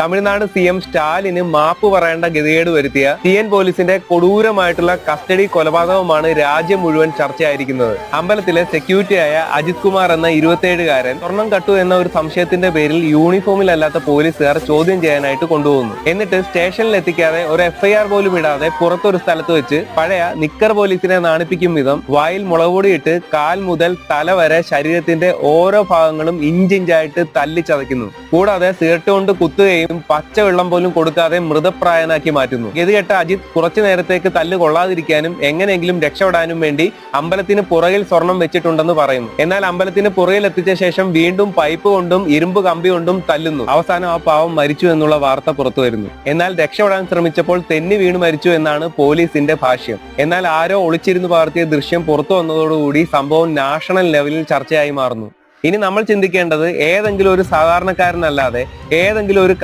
Tamil Nadu C M സ്റ്റാലിന് മാപ്പ് പറയേണ്ട ഗതികേട് വരുത്തിയ സി എൻ പോലീസിന്റെ കൊടൂരമായിട്ടുള്ള കസ്റ്റഡി കൊലപാതകമാണ് രാജ്യം മുഴുവൻ ചർച്ചയായിരിക്കുന്നത്. അമ്പലത്തിലെ സെക്യൂരിറ്റിയായ അജിത് കുമാർ എന്ന ഇരുപത്തിയേഴുകാരൻ സ്വർണം കട്ടു എന്ന ഒരു സംശയത്തിന്റെ പേരിൽ യൂണിഫോമിലല്ലാത്ത പോലീസുകാർ ചോദ്യം ചെയ്യാനായിട്ട് കൊണ്ടുപോകുന്നു. എന്നിട്ട് സ്റ്റേഷനിൽ എത്തിക്കാതെ ഒരു എഫ്ഐആർ പോലും ഇടാതെ പുറത്തൊരു സ്ഥലത്ത് വെച്ച് പഴയ നിക്കർ പോലീസിനെ നാണിപ്പിക്കും വിധം വായിൽ മുളകുപൊടിയിട്ട് കാൽ മുതൽ തല വരെ ശരീരത്തിന്റെ ഓരോ ഭാഗങ്ങളും ഇഞ്ചിഞ്ചായിട്ട് തല്ലിച്ചതയ്ക്കുന്നു. കൂടാതെ സിഗരറ്റ് കൊണ്ട് കുത്തുകയും പച്ചവെള്ളം പോലും കൊടുക്കാതെ മൃതപ്രായനാക്കി മാറ്റുന്നു. ഗതികെട്ട അജിത് കുറച്ചു നേരത്തേക്ക് തല്ല് കൊള്ളാതിരിക്കാനും എങ്ങനെയെങ്കിലും രക്ഷപ്പെടാനും വേണ്ടി അമ്പലത്തിന് പുറകിൽ സ്വർണം വെച്ചിട്ടുണ്ടെന്ന് പറയുന്നു. എന്നാൽ അമ്പലത്തിന് പുറകിൽ എത്തിച്ച ശേഷം വീണ്ടും പൈപ്പ് കൊണ്ടും ഇരുമ്പ് കമ്പി കൊണ്ടും തല്ലുന്നു. അവസാനം ആ പാവം മരിച്ചു എന്നുള്ള വാർത്ത പുറത്തു വരുന്നു. എന്നാൽ രക്ഷപ്പെടാൻ ശ്രമിച്ചപ്പോൾ തെന്നി വീണ് മരിച്ചു എന്നാണ് പോലീസിന്റെ ഭാഷ്യം. എന്നാൽ ആരോ ഒളിച്ചിരുന്ന് പകർത്തിയ ദൃശ്യം പുറത്തു വന്നതോടുകൂടി സംഭവം നാഷണൽ ലെവലിൽ ചർച്ചയായി മാറുന്നു. ഇനി നമ്മൾ ചിന്തിക്കേണ്ടത് ഏതെങ്കിലും ഒരു സാധാരണക്കാരനല്ലാതെ ഏതെങ്കിലും ഒരു